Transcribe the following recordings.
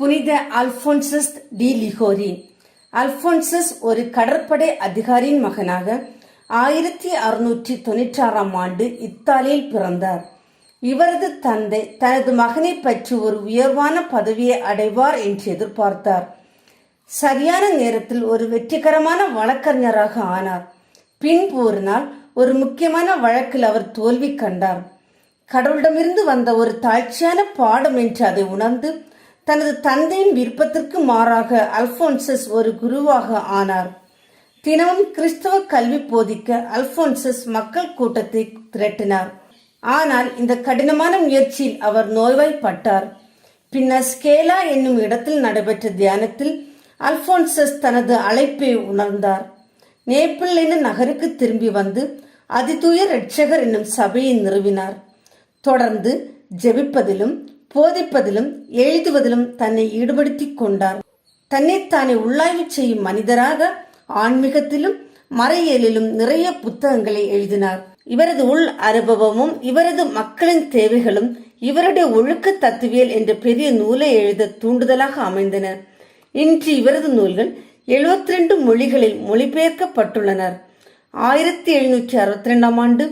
புனித Alphonsus D Ligori Alphonsus ஒரு கடற்படை அதிகாரியின் மகனாக ஆயிரத்தி அறுநூற்றி தொண்ணூற்றாறாம் ஆண்டு இத்தாலியில் பிறந்தார். இவரது தந்தை தனது மகனை பற்றி ஒரு உயர்வான பதவியை அடைவார் என்று எதிர்பார்த்தார். சரியான நேரத்தில் ஒரு வெற்றிகரமான வழக்கறிஞராக ஆனார். பின் நாள் ஒரு முக்கியமான வழக்கில் அவர் தோல்வி கண்டார். கடவுளிடமிருந்து வந்த ஒரு தாழ்ச்சியான பாடம் என்று அதை உணர்ந்து தனது தந்தையின் விருப்பத்திற்கு மாறாக அல்போன்சஸ் ஒரு குருவாக ஆனார். தினமும் கிறிஸ்தவ கல்வி போதிக்க அல்போன்சஸ் மக்கள் கூட்டத்தை திரட்டினார். ஆனால் இந்த கடினமான முயற்சியில் அவர் நோய்வாய்ப்பட்டார். பின்னர் ஸ்கேலா என்னும் இடத்தில் நடைபெற்ற தியானத்தில் அல்போன்சஸ் தனது அழைப்பை உணர்ந்தார். நேப்பிள் என்னும் நகருக்கு திரும்பி வந்து அதிதூய இரட்சகர் என்னும் சபையை நிறுவினார். தொடர்ந்து ஜெபிப்பதிலும் போதிப்பதிலும் எழுதுவதிலும் தன்னை ஈடுபடுத்திக் கொண்டார். தன்னைத்தானே உள்ளாய்வு செய்யும் மனிதராக ஆன்மீகத்திலும் மறையியலிலும் நிறைய புத்தகங்களை எழுதினார். இவரது உள் அனுபவமும் இவரது மக்களின் தேவைகளும் இவருடைய ஒழுக்க தத்துவியல் என்ற பெரிய நூலை எழுத தூண்டுதலாக அமைந்தன. இன்று இவரது நூல்கள் 72 ரெண்டு மொழிகளில் மொழிபெயர்க்கப்பட்டுள்ளனர். ஆயிரத்தி எழுநூற்றி அறுபத்தி ரெண்டாம் ஆண்டு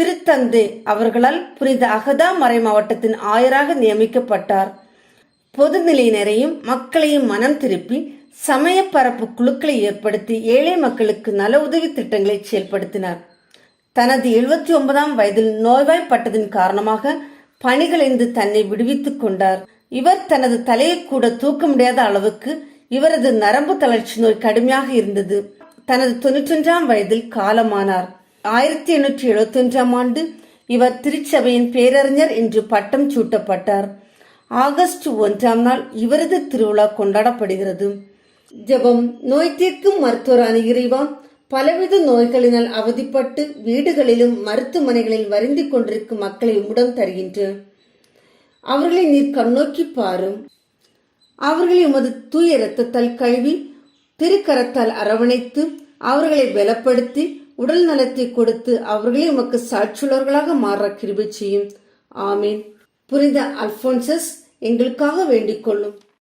திருத்தந்தை அவர்களால் புனித அகதா மறை மாவட்டத்தின் ஆயராக நியமிக்கப்பட்டார். பொதுநிலையினரையும் மக்களையும் மனம் திருப்பி சமய பரப்பு குழுக்களை ஏற்படுத்தி ஏழை மக்களுக்கு நல உதவி திட்டங்களை செயல்படுத்தினார். தனது எழுபத்தி ஒன்பதாம் வயதில் நோய்வாய்ப்பட்டதின் காரணமாக பணிகளிலிருந்து தன்னை விடுவித்துக் கொண்டார். இவர் தனது தலையை கூட தூக்க முடியாத அளவுக்கு இவரது நரம்பு தளர்ச்சி நோய் கடுமையாக இருந்தது. தனது தொன்னூற்றொன்றாம் வயதில் காலமானார். ஆயிரத்தி எண்ணூற்றி எழுபத்தி ஒன்றாம் ஆண்டு இவர் திருச்சபையின் பேரறிஞர் என்று பட்டம் சூட்டப்பட்டார். ஆகஸ்ட் ஒன்றாம் நாள் இவரது திருவிழா கொண்டாடப்படுகிறது. ஜெபம் நோய் தீர்க்கும் மருத்துவரான இறைவா பலவித நோய்களினால் அவதிப்பட்டு வீடுகளிலும் மருத்துவமனைகளில் வருந்தி கொண்டிருக்கும் மக்களை உடம் தருகின்ற அவர்களை நீர் கண்ணோக்கி பாரும். அவர்களை உமது தூய இரத்தத்தால் கழுவி திருக்கரத்தால் அரவணைத்து அவர்களை பலப்படுத்தி உடல் நலத்தை கொடுத்து அவர்களே உமக்கு சாட்சியுள்ளவர்களாக மாற கிருபி செய்யும். ஆமீன். புனித அல்போன்சஸ் எங்களுக்காக வேண்டிக் கொள்ளும்.